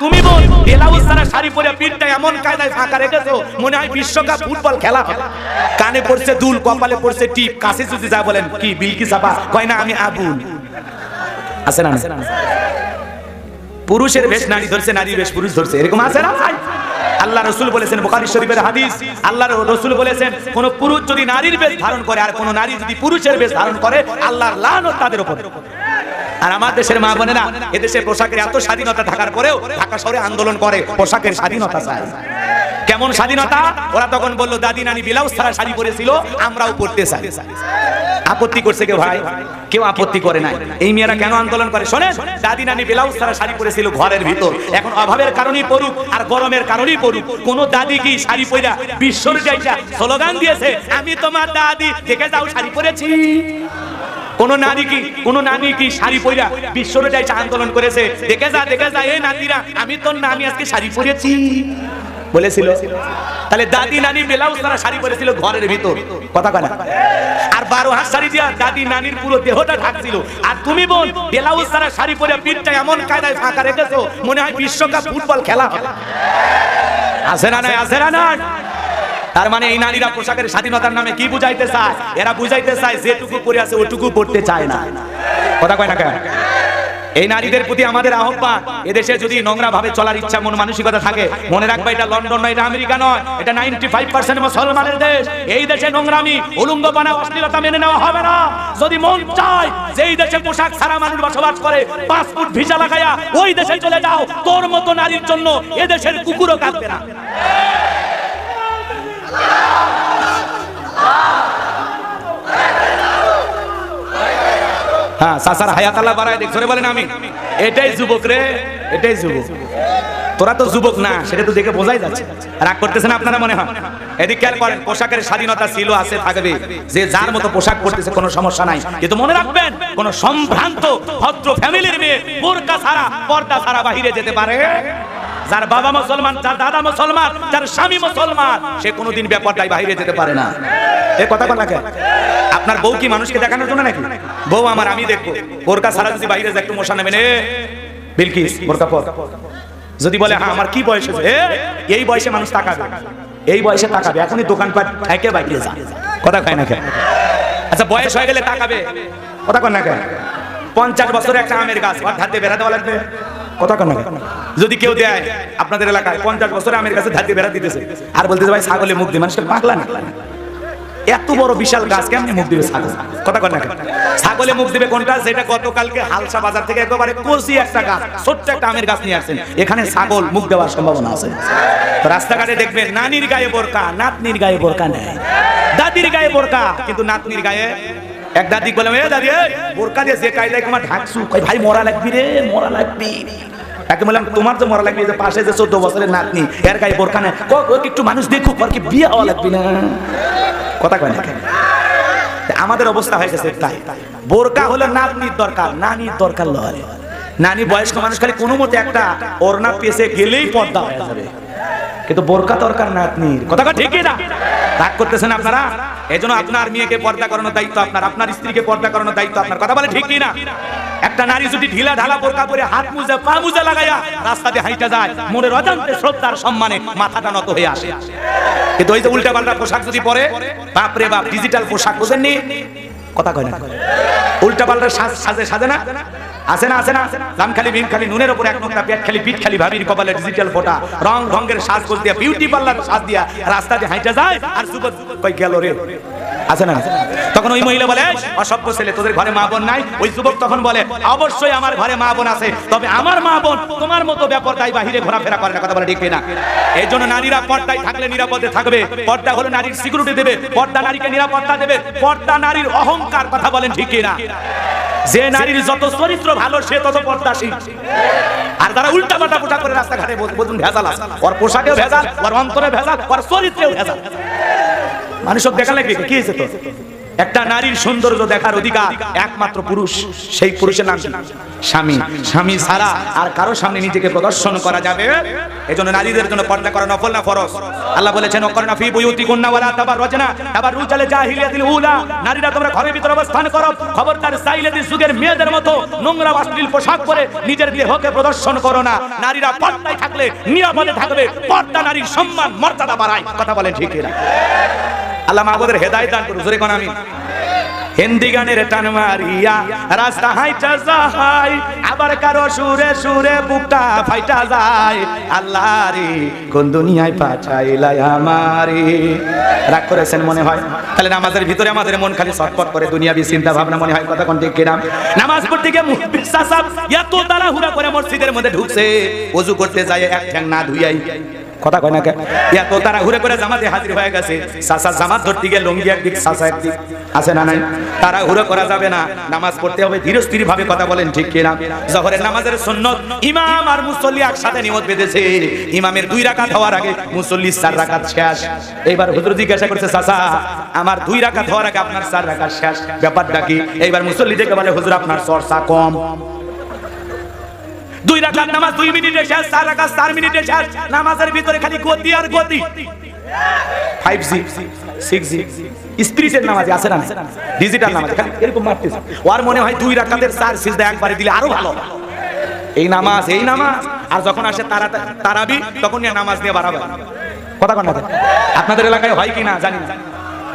তুমি বোন ব্লাউজ ছাড়া শাড়ি পরে পিঠটা এমন কায়দায় ফাঁকা রেখেছো, মনে হয় বিশ্বকাপ ফুটবল খেলা হবে। কানে পড়ছে দুল, কপালে পড়ছে টিপ কাছে যদি যা বলেন, কি বিলকি চাপা কয় না, আমি আবুল আছে না? পুরুষের বেশ, নারী ধরছে, নারী বেশ, পুরুষ ধরছে, এরকম আছে না? আল্লাহ রসুল বলেছেন, বুখারী শরীফের হাদিস, আল্লাহ রসুল বলেছেন, কোন পুরুষ যদি নারীর বেশ ধারণ করে, আর কোন নারী যদি পুরুষের বেশ ধারণ করে, আল্লাহর লানত তাদের উপর আর আমার দেশের মা বোনেরা, এদেশে পোশাকের এত স্বাধীনতা থাকার পরেও ঢাকা শহরে আন্দোলন করে, পোশাকের স্বাধীনতা চায়। কেমন স্বাধীনতা? ওরা তখন বলল, দাদি নানি ব্লাউজ ছাড়া শাড়ি পরেছিল, আমরাও পড়তে চাই। আপত্তি করছে কেউ ভাই? কেউ আপত্তি করে নাই। এই মেয়েরা কেন আন্দোলন করে? শোনেন, দাদি নানি ব্লাউজ ছাড়া শাড়ি পরেছিল ঘরের ভিতর। এখন অভাবের কারণেই পড়ুক, আর গরমের কারণেই পড়ুক। কোন দাদি কি শাড়ি পরা বিশ্বর যাইছা স্লোগান দিয়েছে, আমি তোমার দাদি, দেখে যাও শাড়ি পরেছি। কোন নারী কি, কোন নারী কি শাড়ি পরা বিশ্বর যাইছা আন্দোলন করেছে? দেখে যা দেখে যা এই নাতিরা, আমি তোর নানি আজকে শাড়ি পরেছি। বলেছিল। তাহলে দাদি নানি ব্লাউজ তারা শাড়ি পরেছিল ঘরের ভিতর। কথা কয় না? আর বারো হাত শাড়ি দিয়া দাদি নানির পুরো দেহটা ঢাকছিল। আর তুমি বোন ব্লাউজ ছাড়া শাড়ি পরে পিঠটা এমন কায়দায় ফাঁকা রেখেছো, মনে হয় বিশ্বকাপ ফুটবল খেলা হবে। আছে না নাই? আছে না নাই? তার মানে এই নারীরা পোশাকের স্বাধীনতার নামে কি বুঝাইতে চায়? এরা বুঝাইতে চায় যেটুকু পরে আছে ওটুকু পড়তে চায় না। কথা কয় না কেন? এই নারীদের প্রতি আমাদের আহ্বান, এদেশে যদি নোংরা ভাবে চলার ইচ্ছা, মন মানসিকতা থাকে, মনে রাখবা এটা লন্ডন নয়, এটা আমেরিকা নয়, এটা নাইনটি ফাইভ পার্সেন্ট মুসলমানের দেশ। এই দেশে নোংরামি উলুঙ্গপানা অশ্লীলতা মেনে নেওয়া হবে না। যদি মন চায় যে এই দেশে পোশাক ছাড়া মানুষ বসবাস করে পাসপোর্ট ভিসা লাগাইয়া ওই দেশে চলে যাও, তোর মতো নারীর জন্য এদেশের কুকুরও কাঁদবে না। হ্যাঁ না আপনারা মনে হয়? এদিক পোশাকের স্বাধীনতা ছিল, আছে, থাকবে। যে যার মতো পোশাক সমস্যা নাই। কিন্তু মনে রাখবেন, কোন সম্ভ্রান্ত, ভদ্র ফ্যামিলির মেয়ে পর্দা ছাড়া বাহিরে যেতে পারে। যার বাবা মুসলমান, যার দাদা মুসলমান, যার স্বামী মুসলমান, সে কোনোদিন ব্যাপারটাই বাইরে যেতে পারে না। এ কথা কেন আপনার বউ কি মানুষকে দেখানোর জন্য নাকি? বউ আমার, আমি দেখব। বোরকা ছাড়া যদি বাইরে যায়, একটু মশা নেবে নে বিলকিস, বোরকা পর। যদি বলে হ্যাঁ আমার কি বয়স হয়েছে? এই বয়সে মানুষ তাকাবে। এই বয়সে তাকাবে। এখনই দোকানপাট থেকে বাইরে যা। কথা কয় না কেন আচ্ছা বয়স হয়ে গেলে তাকাবে। কথা কয় না কেন পঞ্চাশ বছরে একটা আমের গাছ। ধার দিয়ে বেড়া লাগবে। কথা কেন? যদি কেউ দেয়, আপনাদের এলাকায় পঞ্চাশ বছরে আমের কাছে দিয়ে বেড়া দিতেছে, আর বলতেছে, ভাই, ছাগলে মুখ দিয়ে মানুষকে পাগলা না? এত বড় বিশাল গাছ কেমনি মুখ দিবে ছাগল? কথা কন না? ছাগলে মুখ দিবে কোনটা? যেটা গতকালকে হালসা বাজার থেকে একেবারে কচি একটা গাছ, ছোট্ট একটা আমের গাছ নিয়ে আসছেন। এখানে ছাগল মুখ দেওয়ার সম্ভাবনা আছে। রাস্তাঘাটে দেখবেন, নানির গায়ে বোরকা, নাতনির গায়ে বোরকা নেই। দাদির গায়ে বোরকা, কিন্তু নাতনির গায়ে এক দাদি বললাম এ দাদি বোরকা দিয়ে যে কায়দায় তোমার ঢাকছু ভাই মরা লাগবি রে মরা লাগবি। তাকে বললাম তোমার তো মরা লাগবে যে পাশে যে চোদ্দ বছরের নাতনি এর গায়ে বোরকা নেই। ক ক, একটু মানুষ দেখুক আর কি বিয়ে হওয়া লাগবি না? কথা কয় না আমাদের অবস্থা হয়ে গেছে তাই। বোরকা হলো নাতনির দরকার নানির দরকার লয়। নানি বয়স্ক মানুষ খালি কোনো মতে একটা ওরনা পেছে গেলেই পর্দা হয়ে যাবে। কিন্তু বোরকা দরকার নাতনির। কথা ঠিকই না? রাগ করতেছেন আপনারা? এজন্য আপনার মেয়েকে পর্দা করানোর দায়িত্ব আপনার আপনার স্ত্রীকে পর্দা করানোর দায়িত্ব আপনার। কথা বলে ঠিকই না একটা নারী যদি ঢিলা ঢালা বোরকা পরে হাত মুজা, পা মুজা লাগাইয়া রাস্তাতে হাইটা যায়, মনের অজান্তে শ্রদ্ধার সম্মানে মাথাটা নত হয়ে আসে। কিন্তু ওই যে উল্টা পাল্টা পোশাক যদি পরে বাপরে বাপ ডিজিটাল পোশাক বোঝেননি? কথা কয় না। উল্টা পাল্টা সাজে সাজে না? আছে না আছে না। লাম খালি বিন খালি, নুনের উপর এক নোকটা পেট খালি, পিঠ খালি, ভাবির কপালে ডিজিটাল ফোটা। রং ঢঙ্গের সাজ গোজ দিয়া বিউটি পার্লার সাজ দিয়া রাস্তা দিয়ে হাইটা যায় আর যুবক কই গেল রে? আছে না তখন ওই মহিলা বলে অসভ্য ছেলে, তোদের ঘরে মা বোন নাই? ওই যুবক তখন বলে, অবশ্যই আমার ঘরে মা বোন আছে, তবে আমার মা বোন তোমার মতো ব্যাপারটাই বাহিরে ঘোরাফেরা করে না। কথা বলে, ঠিক না এই জন্য নারীরা পর্দায় থাকলে নিরাপদে থাকবে। পর্দা হলো নারীর সিকিউরিটি দেবে, পর্দা নারীকে নিরাপত্তা দেবে, পর্দা নারীর অহংকার কথা বলেন ঠিক না যে নারীর যত চরিত্র ভালো, সে তত পর্দাশীল। আর তারা উল্টা পাল্টা পোশাক করে রাস্তাঘাটে বলুন ভেজাল আছে। ওর পোশাকেও ভেজাল, ওর অন্তরে ভেজাল, ওর চরিত্রেও ভেজাল। মানুষ দেখালে কি হয়েছে তো একটা নারীর সৌন্দর্য দেখার অধিকার একমাত্র পুরুষ, সেই পুরুষের নাম স্বামী। স্বামী ছাড়া আর কারও সামনে নিজেকে প্রদর্শন করা যাবে? এজন্য নারীদের জন্য পর্দা করা নফল না ফরজ। আল্লাহ বলেছেন অকরনা ফি বুয়ুতি কুন্না ওয়ালা তাবার রজনা তাবার রুজালে জাহিলিয়াতিল উলা। নারীরা তোমরা ঘরের ভিতরে অবস্থান করো। খবরদার সাইলাতি যুগের মেয়েদের মতো নোংরা অশ্লীল পোশাক পরে নিজের দেহকে প্রদর্শন করো না। নারীরা পর্দায় থাকলে নিরাপদে থাকবে। পর্দা নারীর সম্মান, মর্যাদা বাড়ায়। কথা বলেন ঠিক না আল্লাহ মাহবুদের হেদায়েত দান করুন, জোরে কোন আমিন। হিন্দি গানের টান মারিয়া, রাস্তা হাইটা যায়, আবার কারও সুরে সুরে বুকটা ফাইটা যায়। আল্লাহ রে, কোন দুনিয়ায় পাঠাইলাই আমারে। রাগ করেছেন মনে হয়? তাহলে নামাজের ভিতরে আমাদের মন খালি ছটফট করে, দুনিয়াবি চিন্তা ভাবনা মনে হয় কথা কোন ঠিক কিনা? নামাজ পড়তে গিয়ে মুহব্বিস সাসাব এত তাড়াহুড়া করে মসজিদের মধ্যে ঢুকছে ওযু করতে যায়, এক ঠ্যাং না ধুইয়াই। কথা কয় না এত তারা ঘুরে করে জামাতে হাজির হয়ে গেছে। সাসা জামাত ধরতে গিয়ে লঙ্গি একদিক সাসা একদিক। আছে না নাই? তারা ঘুরে করা যাবে না। নামাজ পড়তে হবে ধীর স্থির ভাবে কথা বলেন, ঠিক কিনা জহরের নামাজের সুন্নত ইমাম আর মুসল্লি একসাথে নিয়ত বেঁধেছে। ইমামের দুই রাকাত হওয়ার আগে মুসল্লি চার রাকাত শেষ। এইবার হুজুর জিজ্ঞাসা করছে সাসা আমার দুই রাকাত হওয়ার আগে আপনার চার রাকাত শেষ। ব্যাপারটা কি? এইবার মুসল্লি দেখে বলে, হুজুর, আপনার চর্চা কম। দুই রাকাত নামাজ, দুই মিনিটে শেষ, চার রাকাত, চার মিনিটে শেষ। নামাজের ভিতরে খালি গতি আর গতি। ওর মনে হয় দুই আরও ভালো এই নামাজ এই নামাজ। আর যখন আসে তারা তখন নামাজ নিয়ে কথা কন আপনাদের এলাকায় হয় কি না জানি না।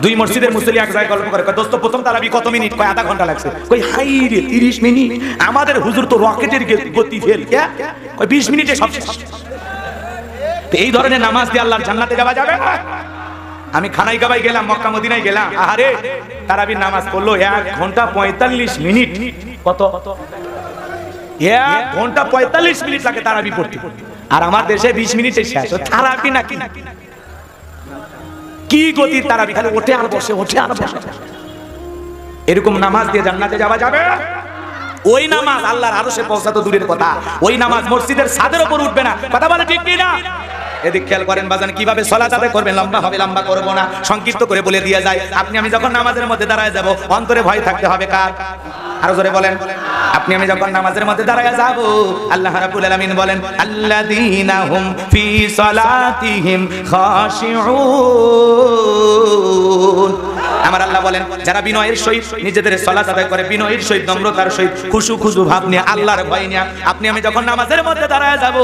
দুই মসজিদের মুসলি এক জায়গায় গল্প করে দোস্ত, প্রথম তারাবি কত মিনিট? কয়, আধা ঘণ্টা লাগছে। কই হাই রে 30 মিনিট। আমাদের হুজুর তো রকেটের গতি ফেল, কে? কই 20 মিনিটে সব এই ধরনের নামাজ দিয়ে আল্লাহর জান্নাতে যাওয়া যাবে না। আমি খানাই গাবাই গেলাম, মক্কা, মদিনায় গেলাম। আহারে, তারাবির নামাজ পড়ল এক ঘণ্টা পঁয়তাল্লিশ মিনিট। কত? এক ঘণ্টা পঁয়তাল্লিশ মিনিট লাগে তারাবি পড়তে। আর আমার দেশে বিশ মিনিটে শেষ। তারাবি নাকি? কি গতি তারা বিখানে ওঠে আর বসে ওঠে আর বসে এরকম নামাজ দিয়ে জান্নাতে যাওয়া যাবে? ওই নামাজ আল্লাহর আরও সে পৌঁছাতো দূরের কথা। ওই নামাজ মসজিদের ছাদের উপর উঠবে না। কথা বলে ঠিক না এদিক খেয়াল করেন বাজান, কীভাবে সলা যাবে করবেন লম্বা হবে, লম্বা করব না। সংক্ষিপ্ত করে বলে দিয়ে যায়, আপনি, আমি যখন নামাজের মধ্যে দাঁড়ায় যাব, অন্তরে ভয় থাকতে হবে কার? আরও জোরে বলেন, আপনি, আমি যখন নামাজের মধ্যে দাঁড়ায় যাব, আল্লাহ রাব্বুল আলামিন বলেন, আল্লাযীনা হুম ফি সলাতিহিম খাশিউন। আমার আল্লাহ বলেন, যারা বিনয়ের সহিত নিজেদের সলাত আদায় করে, বিনয়ের সহিত নম্রতার সহিত খুশু খুশু ভাব নিয়ে আল্লাহর ভয় নিয়ে, আপনি আমি যখন নামাজের মধ্যে দাঁড়ায় যাব,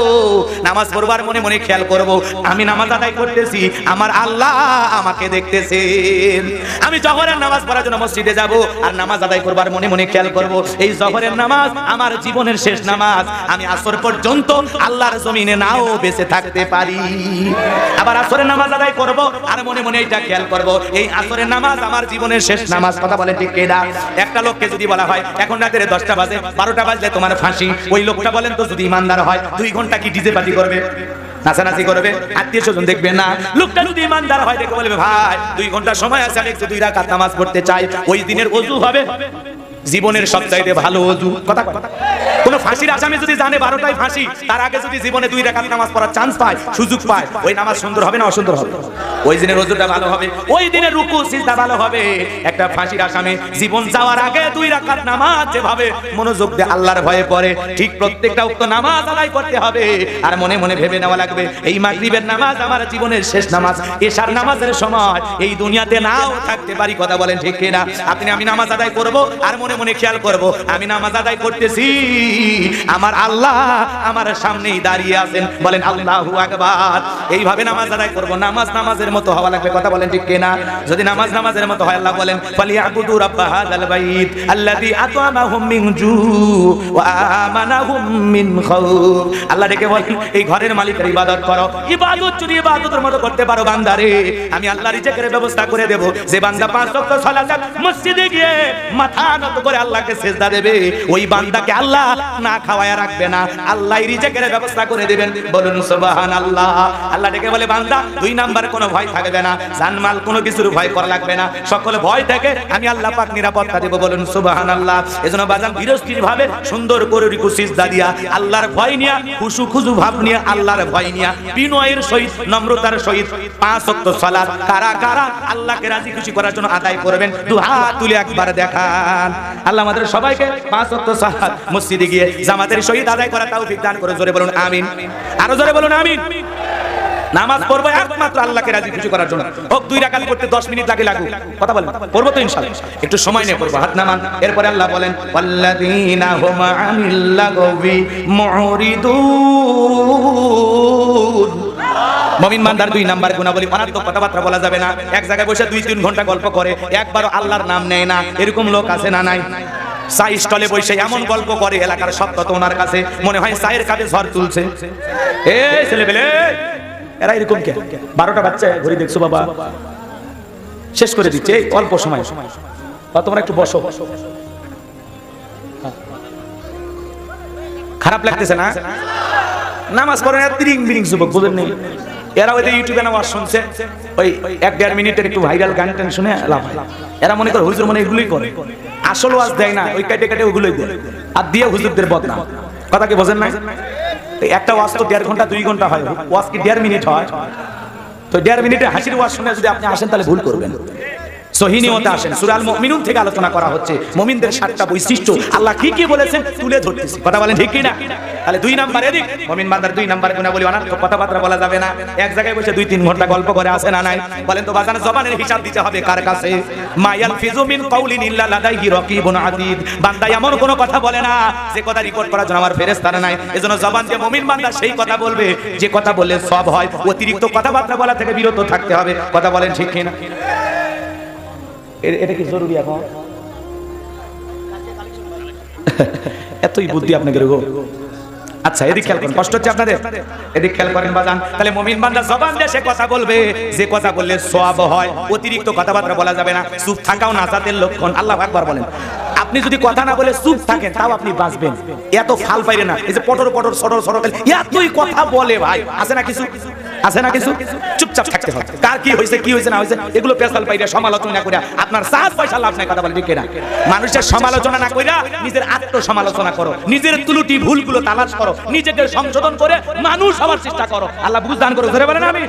নামাজ পড়বার মনে মনে খেয়াল করব, আমি নামাজ আদায় করতেছি, আমার আল্লাহ আমাকে দেখতেছেন। আমি জহরের নামাজ পড়ার জন্য মসজিদে যাব, আর নামাজ আদায় করবার মনে মনে খেয়াল করব, এই জহরের নামাজ আমার জীবনের শেষ নামাজ, আমি আসর পর্যন্ত আল্লাহর জমিনে নাও বেঁচে থাকতে পারি। আবার আসরের নামাজ আদায় করব, আর মনে মনে এটা খেয়াল করব, এই আসরের নামাজ আমার জীবনের শেষ নামাজ, কথা বলে ঠিক কিনা? একটা লোককে যদি বলা হয়, এখন রাতের দশটা বাজে, বারোটা বাজলে তোমার ফাঁসি। ওই লোকটা বলেন তো, যদি ইমানদার হয়, দুই ঘণ্টা কি ডিজে পার্টি করবে? নাচানাচি করবে? আত্মীয় স্বজন দেখবে না? লোকটা যদি ইমানদার হয়, দেখে বলবে, ভাই, দুই ঘণ্টা সময় আছে, আমি দুই রাকাত নামাজ পড়তে চাই। ওই দিনের অজু হবে। জীবনের সবচাইতে ভালো অজু। কথা কথা কোন ফাঁসির আসামি যদি জানে বারোটায় ফাঁসি, তার আগে যদি জীবনে দুই রাকাত নামাজ পড়ার চান্স পায়, সুযোগ পায়, ওই নামাজ সুন্দর হবে না অসুন্দর হবে? ওই দিনের অজুটা ভালো হবে, ওই দিনের রুকু, সিজদা ভালো হবে। একটা ফাঁসির আসামি জীবন যাওয়ার আগে দুই রাকাত নামাজ যেভাবে মনোযোগ দিয়ে আল্লাহর ভয়ে পড়ে, ঠিক প্রত্যেকটা উক্ত নামাজ আদায় করতে হবে। আর মনে মনে ভেবে নেওয়া লাগবে, এই মাগরিবের নামাজ আমার জীবনের শেষ নামাজ, এশার নামাজের সময়। এই দুনিয়াতে নাও থাকতে পারি, কথা বলেন ঠিক কিনা? আপনি, আমি নামাজ আদায় করব, আর মনে মনে খেয়াল করব, আমি নামাজ আদায় করতেছি। আমার আল্লাহ আমার সামনেই দাঁড়িয়ে আছেন। বলেন, আল্লাহু আকবার। এইভাবে নামাজ আদায় করব। নামাজ নামাজের মতো হওয়া লাগবে। কথা বলেন ঠিক কিনা? যদি নামাজ নামাজের মতো হয়, আল্লাহ বলেন এই ঘরের ইবাদত করো। ইবাদতের মতো করতে পারো আমি আল্লাহ ব্যবস্থা করে দেব। যে বান্দা মাথা আল্লাহকে দেবে। ওই বান্দাকে আল্লাহ আল্লাহ না খাওয়ায় রাখবে না। আল্লাহ রিজেকের ব্যবস্থা করে দিবেন। বলুন সুবহান আল্লাহ আল্লাহ ডেকে বলে, বান্দা, দুই নাম্বার কোনো ভয় থাকবে না। জানমাল কোনো কিছুর ভয় করা লাগবে না। সকল ভয় থেকে আমি আল্লাহ পাক নিরাপত্তা দেব। বলুন সুবহান আল্লাহ এজন্য বাজান বিরস্তির ভাবে সুন্দর করে রিকু সিজদা দিয়া আল্লাহর ভয় নিয়া, খুশু খুশু ভাব নিয়ে আল্লাহর ভয় নিয়া, বিনয়ের সহিত, নম্রতার সহিত পাঁচ ওয়াক্ত সালাত কারা কারা আল্লাহকে রাজি খুশি করার জন্য আদায় করবেন। দু হাত তুলে একবার দেখান। আল্লাহ আমাদের সবাইকে পাঁচ ওয়াক্ত সালাত, মসজিদে গিয়ে জামাতের সহিত আদায় করা তৌফিক দান করে জোরে বলুন, আমিন। আরও জোরে বলুন, আমিন। নামাজ পড়ব একমাত্র আল্লাহকে রাজি খুশি করার জন্য। হোক, দুই রাকাত করতে 10 মিনিট লাগে লাগুক। কথা বলেন, পড়ব তো ইনশাআল্লাহ একটু সময় নিয়ে পড়ব, হাত নামান। এরপরে আল্লাহ বলেন মুরিদুন। মমিন মান্দার দুই নাম্বার গুণাবলী কথাবার্তা বলা যাবে না। এক জায়গায় বসে দুই তিন ঘণ্টা গল্প করে, একবারও আল্লাহর নাম নেয় না। এরকম লোক আছে না নাই? চা স্টলে বসে এমন গল্প করে, এলাকার সব তত ওনার কাছে। মনে হয় চায়ের কাপে ঝড় তুলছে। এই ছেলে পেলে এরা এরকম কে? বারোটা বাচ্চা ঘুরে দেখছ বাবা? শেষ করে দিচ্ছে, এই অল্প সময়। বা তোমরা একটু বসো। খারাপ লাগতেছে না? নামাজ পড়ে না, তিরিং বিরিং যুবক, বুঝেন নেই? এরা ওই ইউটিউবে নামাজ শুনছে, ওই এক দেড় মিনিটের একটু ভাইরাল গান টান শুনে লাভ এরা মনে করে হুজুর মনে এগুলোই করে। আসল ওয়াজ দেয় না, ওই কাটে কাটে ওগুলোই দেয় আর দিয়ে হুজুরদের বদনাম। কথা কি বোঝেন না একটা ওয়াজ তো দেড় ঘণ্টা, দুই ঘণ্টা হয়। ওয়াজ কি দেড় মিনিট হয়? তো দেড় মিনিটে হাসির ওয়াজ শুনে যদি আপনি আসেন, তাহলে ভুল করবেন। সহিনিয়তে আসেন। সুরাল মুমিনুন থেকে আলোচনা করা হচ্ছে। মুমিনদের সাতটা বৈশিষ্ট্য। আল্লাহ কি কি বলেছেন তুলে ধরতেছি। কথা বলেন ঠিক না তাহলে দুই নাম্বার এদিক। মুমিন বান্দার দুই নাম্বার গুণা বলি অনার্থ কথাবার্তা বলা যাবে না। এক জায়গায় বসে দুই তিন ঘণ্টা গল্প করে আসে না নাই? বলেন তো বাজান, জবানের হিসাব দিতে হবে কার কাছে? মায়াল ফিজু মিন কাউলিন ইল্লা লাদাইহি রাকিবুন আতীদ বান্দা এমন কোনো কথা বলে না, যে কথা রেকর্ড করার জন্য আমার ফেরেশতারা নাই। এজন্য জবান দিয়ে মুমিন বান্দা সেই কথা বলবে। যে কথা বললে সব হয়। অতিরিক্ত কথাবার্তা বলা থেকে বিরত থাকতে হবে। কথা বলেন ঠিক কি না এ- এটা কি জরুরি এখন? এতই বুদ্ধি আপনাকে গো আচ্ছা এদিক খেয়াল করেন, কষ্ট হচ্ছে আপনাদের? এদিক খেয়াল করেন, বাজান। তাহলে মমিন বান্দা জবান দিয়ে সে কথা বলবে, যে কথা বললে সওয়াব হয়, অতিরিক্ত কথাবার্তা বলা যাবে না। চুপ থাকাও নাজাতের লক্ষণ। আল্লাহ একবার বলেন। আপনি যদি কথা না বলে চুপ থাকেন, তাও আপনি বাঁচবেন। এত ফাল পাইরে না। এই যে পটর পটর সটর সটর এতই কথা বলে ভাই। আছে না কিছু? আছে না কিছু? চুপচাপ থাকতে হবে। কার কি হয়েছে কি হয়েছে, না হয়েছে, এগুলো পেশাল পাইরা সমালোচনা করে আপনার সাত পয়সা লাভ নাই, কথা বলে ঠিক মানুষের সমালোচনা না কইরা নিজের আত্ম সমালোচনা করো, নিজের তুলুটি ভুলগুলো তালাশ করো, নিজেকে সংশোধন করে মানুষ হওয়ার চেষ্টা করো। আল্লাহ বুঝ দান করো ধরে বলেন আমি।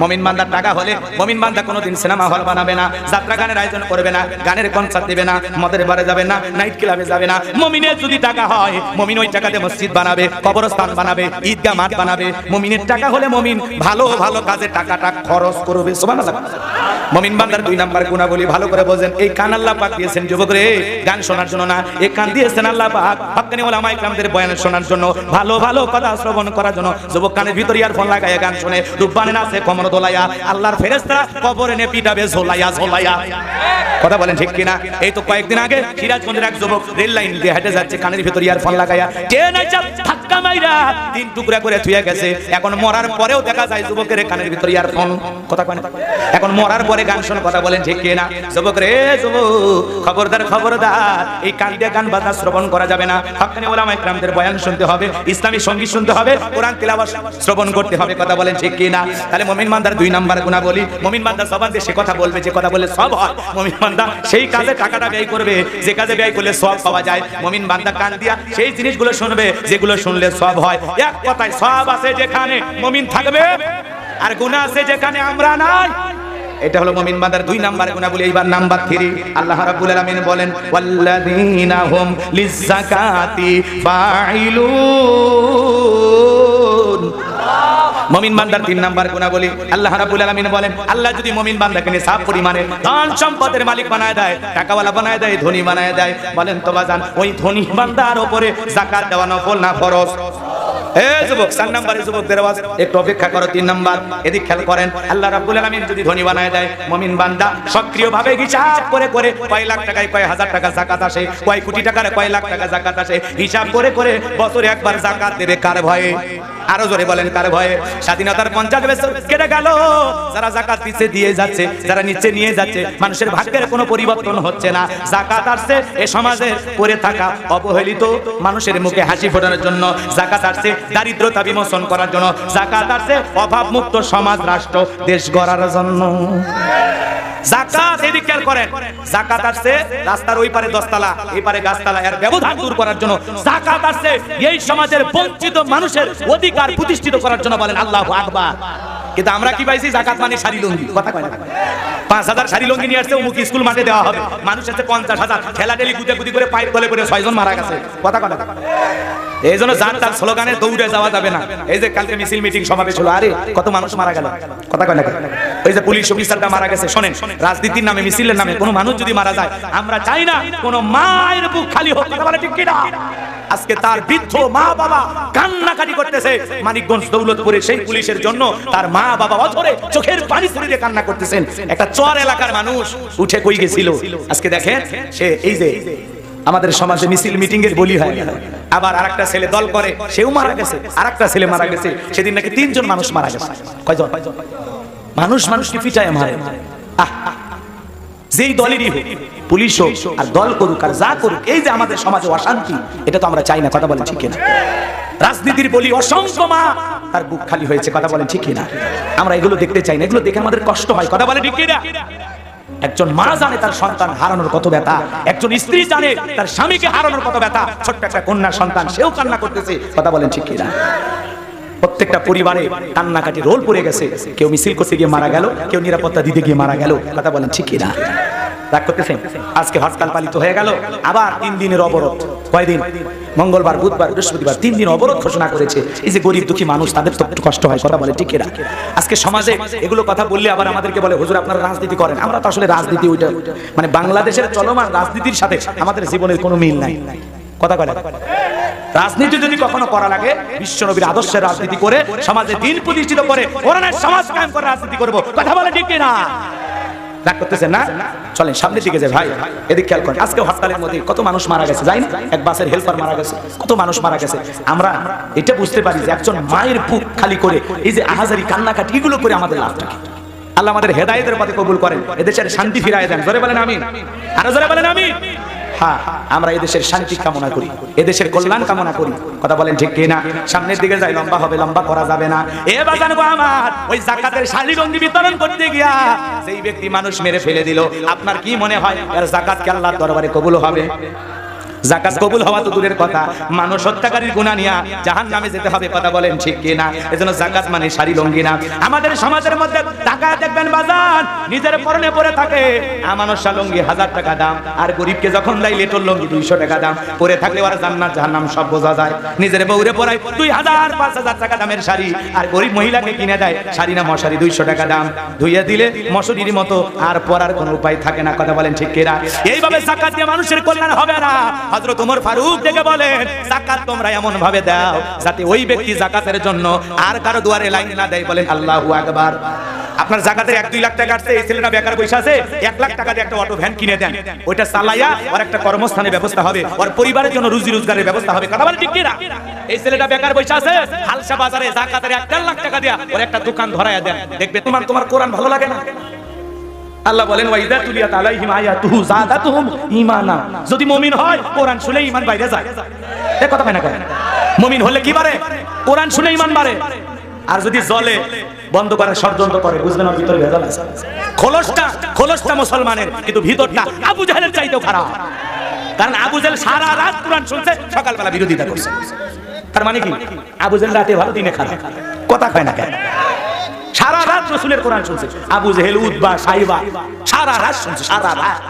মমিন বান্দার টাকা হলে মমিন বান্দা কোনোদিন সিনেমা হল বানাবে না, যাত্রা গানের আয়োজন করবে না, গানের কনসার্ট দেবে না, মদের বারে যাবে না নাইট ক্লাবে যাবে না। মমিনের যদি টাকা হয়, মমিন ওই টাকাতে মসজিদ বানাবে, কবরস্থান বানাবে, ঈদগাহ মাঠ বানাবে। মমিনের টাকা হলে মমিন ভালো ভালো কাজে টাকাটা খরচ করবে, সুবহানাল্লাহ। মমিন বান্দার দুই নাম্বার গুণাবলী ভালো করে বোঝেন, এই কান আল্লাহ পাক দিয়েছেন যুবক রে, গান শোনার জন্য না এই কান দিয়েছেন আল্লাহ পাক হক্কানি ওলামা ইকরামদের বয়ান শোনার জন্য, ভালো ভালো কথা শ্রবণ করার জন্য। যুবক কানের ভিতর ইয়ারফোন লাগায় গান শুনে রূপবানে নাচে কমর দোলাইয়া আল্লাহর নে পিটাবে ঝোলাইয়া ঝোলাইয়া কথা বলেন ঠিক কিনা? এই তো কয়েকদিন আগে সিরাজগঞ্জের এক যুবক রেল লাইন দিয়ে হেঁটে যাচ্ছে, কানের ইয়ারফোন লাগাইয়া নাই ধাক্কা মাইরা? তিন টুকরা করে গেছে। এখন মরার পরেও দেখা যায় যুবকের কানের ইয়ারফোন। কথা কয় এখন মরার পরে গান শোনা, কথা বলেন ঠিক কিনা? যুবক রে যুবক, খবরদার খবরদার, এই কান দিয়ে গান শ্রবণ করা যাবে না। হক্কানি ওলামা বয়ান শুনতে হবে, ইসলামী সংগীত শুনতে হবে, কোরআন তিলাওয়াত শ্রবণ করতে হবে। কথা বলেন ঠিক কিনা? তাহলে মুমিন বান্দার দুই নাম্বার গুণা বলি মমিন বান্দা জবান দিয়ে সে কথা বলবে, যে কথা বললে সব হয়। মমিন বান্দা সেই কাজে টাকাটা ব্যয় করবে, যে কাজে ব্যয় করলে সব পাওয়া যায়। মুমিন বান্দা কান দিয়া সেই জিনিসগুলো শুনবে, যেগুলো শুনলে সব হয়। এক কথায় সব আছে যেখানে মমিন থাকবে, আর গুনাহ আছে যেখানে আমরা নাই। এটা হলো মুমিন বান্দার দুই নাম্বার গুণা বলি এইবার নাম্বার 3 আল্লাহ রাব্বুল আলামিন বলেন, ওয়াল্লাযীনা হুম লিযাকাতি ফাইলুন মমিন বান্দার তিন নাম্বার গুণা বলি আল্লাহ রাব্বুল আলামিন বলেন, আল্লাহ যদি মমিন বান্দাকে নিসাব পরিমাণে ধন সম্পদের মালিক বানায় দেয়, টাকাওয়ালা বানায় দেয়, ধনী বানায় দেয়, বলেন তো বাজান, ওই ধনী বান্দার উপরে যাকাত দেওয়া নফল না ফরজ? এ যুবক, চার নাম্বারে যুবকদের আওয়াজ, একটু অপেক্ষা করো তিন নাম্বার, এদিক খেয়াল করেন, আল্লাহ রাব্বুল আলামিন যদি ধনী বানায় দেয়, মুমিন বান্দা সক্রিয়ভাবে হিসাব করে করে কয় লাখ টাকায় কয় হাজার টাকা যাকাত আসে, কয় কোটি টাকার কয় লাখ টাকা যাকাত আসে, হিসাব করে করে বছরে একবার যাকাত দেবে কার ভয়ে? আরও জোরে বলেন কার ভয়ে? স্বাধীনতার পঞ্চাশ বছর কেটে গেল। যারা জাকাত নিচে দিয়ে যাচ্ছে, যারা নিচে নিয়ে যাচ্ছে, মানুষের ভাগ্যের কোনো পরিবর্তন হচ্ছে না। জাকাত আসছে, এ সমাজে পড়ে থাকা অবহেলিত মানুষের মুখে হাসি ফোটানোর জন্য জাকাত আসছে, দারিদ্রতা বিমোচন করার জন্য। জাকাত আসছে অভাব মুক্ত সমাজ, রাষ্ট্র, দেশ গড়ার জন্য। জাকাত এদিক করেন। জাকাত আসছে রাস্তার ওই পারে দশতলা, এই পারে গাছতলা, এর ব্যবধান দূর করার জন্য। জাকাত আসছে এই সমাজের বঞ্চিত মানুষের অধিকার প্রতিষ্ঠিত করার জন্য বলেন আল্লাহ আকবার। কিন্তু আমরা কি পাইছি? জাকাত মানে শাড়ি লুঙ্গি। কথা কয় না। পাঁচ হাজার শাড়ি লুঙ্গি নিয়ে আসছে, অমুক স্কুল মাঠে দেওয়া হবে। মানুষ আছে পঞ্চাশ হাজার। ঠেলা ঠেলি গুদে গুদি করে পাইপ তলে করে ছয়জন মারা গেছে। কথা কয় না। এই জন্য যার তার স্লোগানে দৌড়ে যাওয়া যাবে না। এই যে কালকে মিছিল মিটিং সমাবেশ হলো, আরে কত মানুষ মারা গেল। কথা কয় না। কেন? ওই যে পুলিশ অফিসারটা মারা গেছে, শোনেন, রাজনীতির নামে, মিছিলের নামে কোনো মানুষ যদি মারা যায়, আমরা চাই না কোনো মায়ের বুক খালি হোক। কথা বলে ঠিক কিনা? আজকে তার বৃদ্ধ মা বাবা কান্নাকাটি করতেছে। মানিকগঞ্জ দৌলতপুরে সেই পুলিশের জন্য তার মা বাবা অধরে চোখের পানি ফুড়ে দিয়ে কান্না করতেছেন। একটা চর এলাকার মানুষ উঠে কই গেছিল? আজকে দেখেন, সে এই যে আমাদের সমাজে মিছিল মিটিং এর বলি হয়। আবার আরেকটা ছেলে দল করে, সেও মারা গেছে। আরেকটা ছেলে মারা গেছে, সেদিন নাকি তিনজন মানুষ মারা গেছে। কয়জন? মানুষ মানুষকে পিটায় মারে। আহ। যেই দলেরই হোক পুলিশ হোক আর দল করুক আর যা করুক, এই যে আমাদের সমাজে অশান্তি, এটা তো আমরা চাই না, কথা বলেন ঠিক না রাজনীতির বলি অসংখ্য মা, তার বুক খালি হয়েছে, কথা বলেন ঠিক না আমরা এগুলো দেখতে চাই না, এগুলো দেখে আমাদের কষ্ট হয়, কথা বলেন ঠিক না একজন মা জানে তার সন্তান হারানোর কত ব্যথা, একজন স্ত্রী জানে তার স্বামীকে হারানোর কত ব্যথা, ছোট্ট একটা কন্যা সন্তান, সেও কান্না করতেছে, কথা বলেন ঠিক না প্রত্যেকটা পরিবারে কান্নাকাটি রোল পড়ে গেছে, কেউ মিছিল করতে গিয়ে মারা গেল, কেউ নিরাপত্তা দিতে গিয়ে মারা গেল, কথা বলেন ঠিক কিনা? রাগ করতেছেন? আজকে হরতাল পালিত হয়ে গেল, আবার তিন দিনের অবরোধ। কয়দিন? মঙ্গলবার, বুধবার, বৃহস্পতিবার তিন দিন অবরোধ ঘোষণা করেছে। এই যে গরিব দুঃখী মানুষ, তাদের তো একটু কষ্ট হয়, কথা বলে, ঠিক এরা আজকে সমাজে এগুলো কথা বললে আবার আমাদেরকে বলে, হুজুর, আপনারা রাজনীতি করেন। আমরা তো আসলে রাজনীতি ওইটা মানে বাংলাদেশের চলমান রাজনীতির সাথে আমাদের জীবনের কোনো মিল নাই। কথা বলে রাজনীতি যদি কখনো করা লাগে, বিশ্ব নবীর আদর্শের রাজনীতি করে, সমাজে দিন প্রতিষ্ঠিত করে সমাজ করে রাজনীতি করব। কথা বলে, ঠিক না? রাগ করতেছে না? চলেন, সামনের দিকে যে ভাই, এদিক খেয়াল করেন। আজকে হরতালের মধ্যে কত মানুষ মারা গেছে, যাই এক বাসের হেল্পার মারা গেছে, কত মানুষ মারা গেছে। আমরা এটা বুঝতে পারি যে একজন মায়ের বুক খালি করে এই যে আহাজারি, কান্নাকাটি, এগুলো করে আমাদের লাভটা আল্লাহ আমাদের হেদায়েতের পথে কবুল করেন, এদেশের শান্তি ফিরায় দেন। জোরে বলেন আমি আরও জোরে বলেন আমি হ্যাঁ আমরা এদেশের শান্তি কামনা করি, এদেশের কল্যাণ কামনা করি। কথা বলেন ঠিক কিনা? সামনের দিকে যাই, লম্বা হবে, লম্বা করা যাবে না। এ বাজান আমার, ওই জাকাতের শালিগঞ্জি বিতরণ করতে গিয়া সেই ব্যক্তি মানুষ মেরে ফেলে দিল, আপনার কি মনে হয়, এর জাকাত কে আল্লাহর দরবারে কবুল হবে? জাকাত কবুল হওয়া তো দূরের কথা। মানুষ হত্যাকারীর গুনাহ নিয়া জাহান নামে যেতে হবে, কথা বলেন ঠিক কিনা? এজন্য জাকাত মানে শাড়ি লঙ্গি না। আমাদের সমাজের মধ্যে টাকা দেখবেন বাজার, নিজের পরনে পরে থাকে। আমানুষ লঙ্গি হাজার টাকা দাম, আর গরিবকে যখন দেয় লেটর লঙ্গি দুইশো টাকা দাম। পরে থাকলে ওরা জান্নাত, জাহান্নাম সব বোঝা যায়। নিজের বউরে পরায় দুই হাজার, পাঁচ হাজার টাকা দামের শাড়ি। আর গরিব মহিলাকে কিনে দেয় শাড়ি না মশারি, দুইশো টাকা দাম। ধুইয়া দিলে মশুরির মতো আর পরার কোনো উপায় থাকে না, কথা বলেন ঠিক কিনা? এইভাবে জাকাত দিয়ে মানুষের কল্যাণ হবে না। হযরত ওমর ফারুক থেকে বলেন জাকাত তোমরা এমন ভাবে দাও যাতে ওই ব্যক্তি জাকাতের জন্য আর কারও দুয়ারে লাইন না দেয়। বলেন, আল্লাহু আকবার। আপনার জাকাতের এক, দুই লাখ টাকা এই ছেলেটা বেকার বসে আছে লাখ টাকা দিয়ে একটা অটো ভ্যান কিনে দেন। ওইটা একটা কর্মস্থানের ব্যবস্থা হবে পরিবারের জন্য রুজি রোজগারের ব্যবস্থা হবে। কথা বলে ঠিক কিনা? এই ছেলেটা বেকার বসে আছে, হালসা বাজারে জাকাতের লাখ টাকা দিয়া ওর একটা দোকান ধরায়া দেন। দেখবে তোমার তোমার কোরআন ভালো লাগে না? আল্লাহ বলেন ওয়াইদা তুলিয়াত আলাইহিম আয়াতুহু যাদাতুহুম ঈমানা। যদি মুমিন হয়, কোরআন শুনে ঈমান বাইরে যায়। এ কথা কেন কেন মুমিন হলে কি বাড়ে? কোরআন শুনে ঈমান বাড়ে। আর যদি জলে বন্ধ করার ষড়যন্ত্র করে, বুঝবেন ওর ভিতরে ভেজাল আছে। খোলসটা খোলসটা মুসলমানের, কিন্তু ভিতরটা আবু জাহেলের চাইতেও খারাপ। কারণ আবু জাহেল সারা রাত কোরআন শুনছে, সকালবেলা বিরোধিতা করছে। তার মানে কি? আবু জাহেল রাতে ভালো, দিনে খারাপ। কথা কয় না কেন? সারা রাত রসুলের কোরআন শুনছে। আবু জেহেল উদ্বা সাইবা, সারা রাত শুনছে, সারা রাত।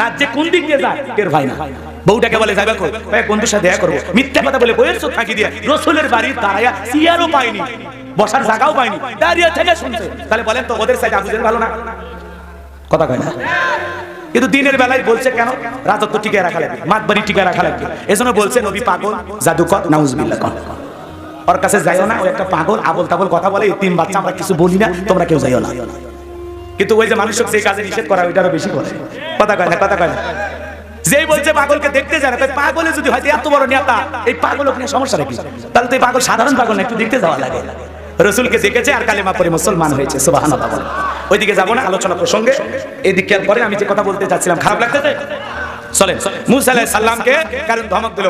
রাজ্যে কোন দিক দিয়ে যায়, টের ভাই না। বউটাকে বলে যাবে কই? ভাই বন্ধুর সাথে দেখা করব। মিথ্যা কথা বলে বইয়ের চোখ থাকি দিয়ে রসুলের বাড়ির দাঁড়াইয়া সিয়ারও পাইনি বসার জায়গাও পাইনি দাঁড়িয়ে থেকে শুনছে। তাহলে বলেন তো, ওদের সাইড আবু জেহেল ভালো না? কথা কয় না? কিন্তু দিনের বেলায় বলছে কেন? রাজত্ব টিকে রাখা লাগবে, মাতবাড়ি টিকে রাখা লাগবে। এজন্য বলছে, নবী পাগল, জাদুকর, নাউজবিল্লাহ ওর কাছে যাইও না, ও একটা পাগল, আবল তাবল কথা বলে তিন বাচ্চা আমরা কিছু বলি না, তোমরা কেউ যাইও না। কিন্তু ওই যে মানুষক সেই কাজে নিষেধ করা, ওইটারও বেশি করে। কথা কয় না, কথা কয় না। যেই বলছে পাগলকে দেখতে যায় না, তাই পাগলে যদি হয় এত বড় নেতা, এই পাগল ওখানে সমস্যা নাকি তাহলে তো এই পাগল সাধারণ পাগল না, একটু দেখতে যাওয়া লাগে। রসুলকে দেখেছে আর কালেমা পরে মুসলমান হয়েছে বলে। ওইদিকে যাব না, আলোচনা প্রসঙ্গে। এদিকে করেন আমি যে কথা বলতে চাচ্ছিলাম খারাপ লাগতেছে? চলেন মুসা আলাইহিস কারণ ধমক দিল।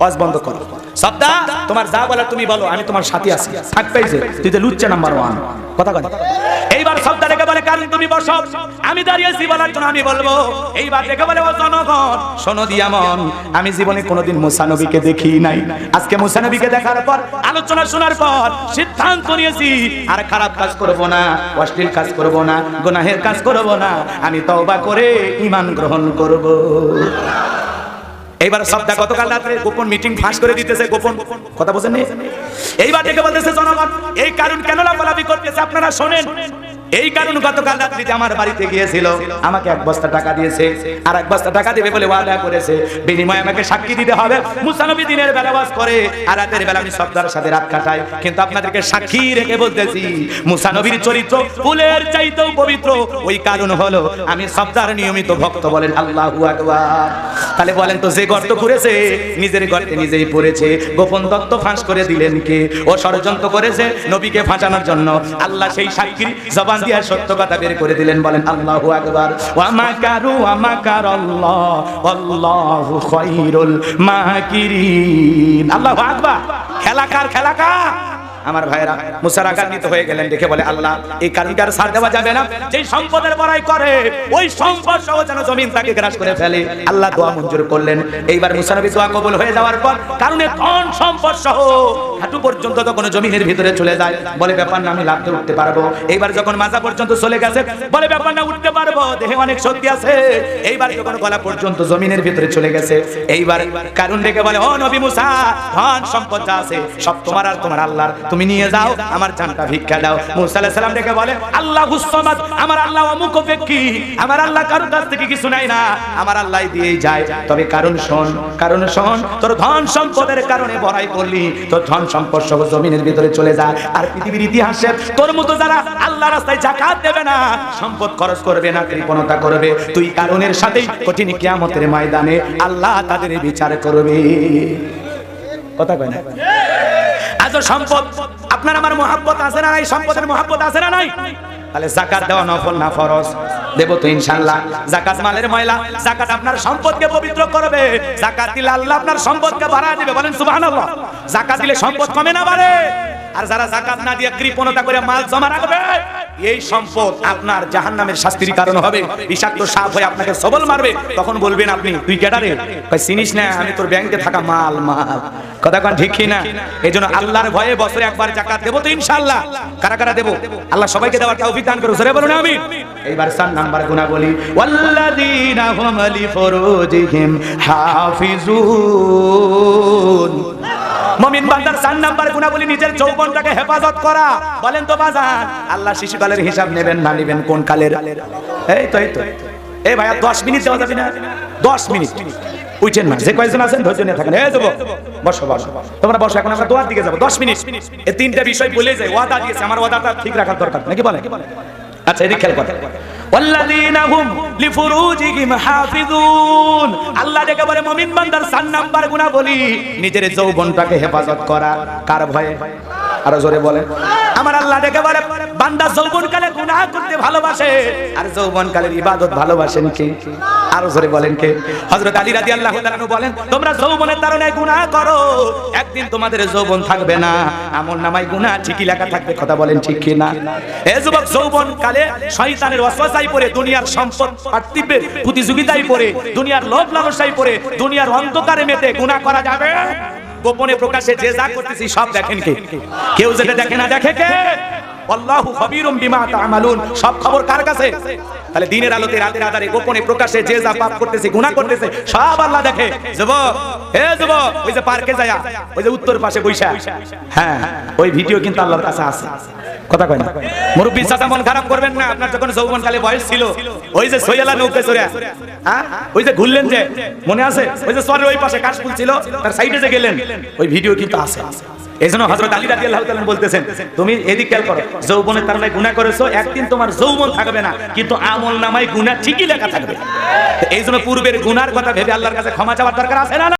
ওয়াজ বন্ধ করো। সপ্তাহ তোমার যা বলার তুমি বলো, আমি তোমার সাথে আছি। থাক যে। তুই তো লুচ্ছে নাম্বার ওয়ান কথা কথা এইবার সদ্দা ডেকে বলে, কারণ তুমি বসো। আমি দাঁড়িয়েছি বলার জন্য আমি বলব এইবার ডেকে বলে, ও জনগণ, শোনো দিয়ামন, আমি জীবনে কোনোদিন মুসা নবীকে দেখি নাই। আজকে মুসা নবীকে দেখার পর, আলোচনা শোনার পর সিদ্ধান্ত নিয়েছি, আর খারাপ কাজ করব না, অশ্লীল কাজ করব না, গুনাহের কাজ করব না, আমি তওবা করে ঈমান গ্রহণ করব। এইবার সপ্তাহ গতকাল রাত্রে গোপন মিটিং ফাঁস করে দিতেছে গোপন। কথা বলছেন? এইবার ডেকে বলতেছে জনগণ, এই কারণ কেন লাফালাফি করতেছে? আপনারা শোনেন। এই কারণ গতকাল রাত্রিতে আমার বাড়িতে গিয়েছিল, আমাকে এক বস্তা টাকা দিয়েছে, আর এক বস্তা টাকা দিবে বলে ওয়াদা করেছে। বিনিময়ে আমাকে সাক্ষী দিতে হবে। মুসানবী দিনের বেলা বাস করে, আর রাতের বেলা আমি সর্দার সাথে রাত কাটাই। কিন্তু আপনাদেরকে সাক্ষী রেখে বলতেছি মুসানবীর চরিত্র ফুলের চাইতেও পবিত্র। ওই কারণ হলো, আমি সর্দার নিয়মিত ভক্ত বলেন আল্লাহু আকবার। তাহলে বলেন তো, যে গর্ত করেছে নিজের গর্তে নিজেই পড়েছে। গোপন তত্ত্ব ফাঁস করে দিলেন কে? ও ষড়যন্ত্র করেছে নবীকে ফাঁসানোর জন্য। আল্লাহ সেই সাক্ষীর জবান দিয়ে সত্য কথা বের করে দিলেন, বলেন, আল্লাহু আকবার। ওয়া মাকারু ওয়া মাকার আল্লাহ আল্লাহু খায়রুল মাকিরিন। আল্লাহু আকবার। খেলাকার খেলাকার আমার ভাইরা মুসা রাগান্বিত হয়ে গেলেন দেখে বলে, আল্লাহ, এই কারণকে ছাড় দেওয়া যাবে না। যেই সম্পদের বড়াই করে, ওই সম্পদ সহ যেন জমিন তাকে গ্রাস করে ফেলে। আল্লাহ দোয়া মঞ্জুর করলেন। এইবার মুসা নবী দোয়া কবুল হয়ে যাওয়ার পর, কারণে ধন সম্পদ সহ হাঁটু পর্যন্ত যখন জমিনের ভিতরে চলে যায়, বলে, ব্যাপার না, আমি লাভতে উঠতে পারব। এইবার যখন মাজা পর্যন্ত চলে গেছে, বলে, ব্যাপার না, উঠতে পারব। দেহে অনেক শক্তি আছে। এইবার যখন গলা পর্যন্ত জমিনের ভিতরে চলে গেছে, এইবার কারণ ডেকে বলে, ও নবী মুসা, ধন সম্পদ যা আছে, সব তোমার আর তোমার আল্লাহর। তুমি নিয়ে যাও, আমার জানটা ভিক্ষা দাও। মুসা আলাইহিস সালাম ডেকে বলে আল্লাহ হুসমাদ আমার আল্লাহ অমুক ব্যক্তি আমার আল্লাহ কারোর কাছ থেকে কিছু নাই না। আমার আল্লাহ দিয়েই যায়। তবে কারণ শোন কারণ শোন, তোর ধন সম্পদের কারণে বড়াই করলি। তোর ধন সম্পদ সব জমিনের ভিতরে চলে যায়। আর পৃথিবীর ইতিহাসে তোর মতো যারা আল্লাহ রাস্তায় জাকাত দেবে না, সম্পদ খরচ করবে না, কৃপণতা করবে, তুই কারণের সাথেই কঠিন কিয়ামতের ময়দানে আল্লাহ তাদের বিচার করবে। কথা কয় না? আজ সম্পদ, আপনার আমার মহাব্বত আছে না নাই? সম্পদের মহাব্বত আছে না নাই? তাহলে জাকাত দেওয়া নফল না ফরজ? দেব তো ইনশাআল্লাহ। জাকাত মালের ময়লা, জাকাত আপনার সম্পদকে পবিত্র করবে। জাকাত দিলে আল্লাহ আপনার সম্পদকে বাড়া দিবে। বলেন সুবহানাল্লাহ। জাকাত দিলে সম্পদ কমে না বাড়ে। আর যারা জাকাত না দিয়ে কৃপণতা করে মাল জমা রাখবে, এই সম্পদ আপনার জাহান্নামের শাস্তির কারণ হবে। বিষাক্ত সাপ হয়ে আপনাকে সবল মারবে। তখন বলবেন আপনি, তুই ভাই চিনিস না, আমি তোর ব্যাংকে থাকা মাল মাল। কথা কোন ঠিক না এই জন্য আল্লাহর ভয়ে বছরে একবার জাকাত দেবো তো ইনশাআল্লাহ। কারা কারা দেবো? আল্লাহ সবাইকে দেওয়ার তৌফিক দান করুন। সরে বলুন আমি এইবার সান নাম্বার গুণা বলি ওয়াল্লাযীনা হুম লিফুরুজিহিম হাফিজুন। মমিন বান্দার চার নাম্বার গুণাবলী নিজের যৌবনটাকে হেফাজত করা। বলেন তো বাজান, আল্লাহ শিশুকালের হিসাব নেবেন না নেবেন কোন কালের? এই তো এই তো। এই ভাইয়া, দশ মিনিট দেওয়া যাবে না? দশ মিনিট। উঠছেন না, যে কয়েকজন আছেন ধৈর্য নিয়ে থাকেন। এই দেবো বসো বসো। তোমরা বসো, এখন আমরা দোয়ার দিকে যাব। দশ মিনিট। এই তিনটা বিষয় বলে যায়, ওয়াদা দিয়েছে। আমার ওয়াদাটা ঠিক রাখার দরকার নাকি বলে আচ্ছা এদিকে খেয়াল করে আল্লাহ নিজের যৌবনটাকে হেফাজত করা। কার ভয়ে? আরও জোরে বলে আমার আল্লাহ ডেকে বলে, বান্দা যৌবনকালে গুনাহ করতে ভালোবাসে, আর যৌবনকালের ইবাদত ভালোবাসেন কে? আরও জোরে বলেন কে? হযরত আলী রাদিয়াল্লাহু তাআলা বলেন, তোমরা যৌবনের কারণে গুনাহ করো, একদিন তোমাদের যৌবন থাকবে না। আমল নামায় গুনাহ ঠিকই লেখা থাকবে, কথা বলেন ঠিক কি না? এ যুবক যৌবন কালে শয়তানের ওয়াসওয়াসায় পড়ে, দুনিয়ার সম্পদ পার্থিবের প্রতিযোগিতায় পড়ে, দুনিয়ার লোভ লালসায় পড়ে, দুনিয়ার অন্ধকারে মেতে গুনাহ করা যাবে গোপনে প্রকাশে যে যা করতেছি সব দেখেন কে? কেউ যেটা দেখে না দেখে কে? আল্লাহু খবীরুম বিমা তা'মালুন। সব খবর কার কাছে? তাহলে দিনের আলোতে রাতের আধারে গোপনে প্রকাশে যে যা পাপ করতেছে, গুনাহ করতেছে, সব আল্লাহ দেখে। যুবক, হে যুবক, ওই যে পার্কে যায়া, ওই যে উত্তর পাশে বৈশা। হ্যাঁ ওই ভিডিও কিন্তু আল্লাহর কাছে আছে। কথা কয় না? মুরব্বী চাচা মন খারাপ করবেন না, আপনার যখন যৌবন কালে বয়স ছিল, ওই যে সৈয়ালা নৌকে চড়ে হ্যাঁ? ওই যে ঘুরলেন যে, মনে আছে? ওই যে সরের ওই পাশে কাশফুল ছিল, তার সাইডে যে গেলেন, ওই ভিডিও কিন্তু আছে। এই জন্য হজরত আলী রাজি আল্লাহ বলতেছেন, তুমি এদিক খেয়াল করো যৌবনের তার গুণা করেছ, একদিন তোমার যৌবন থাকবে না, কিন্তু আমল নামায় গুণা ঠিকই লেখা থাকবে। এই জন্য পূর্বের গুনার কথা ভেবে আল্লাহর কাছে ক্ষমা চাওয়ার দরকার আছে না?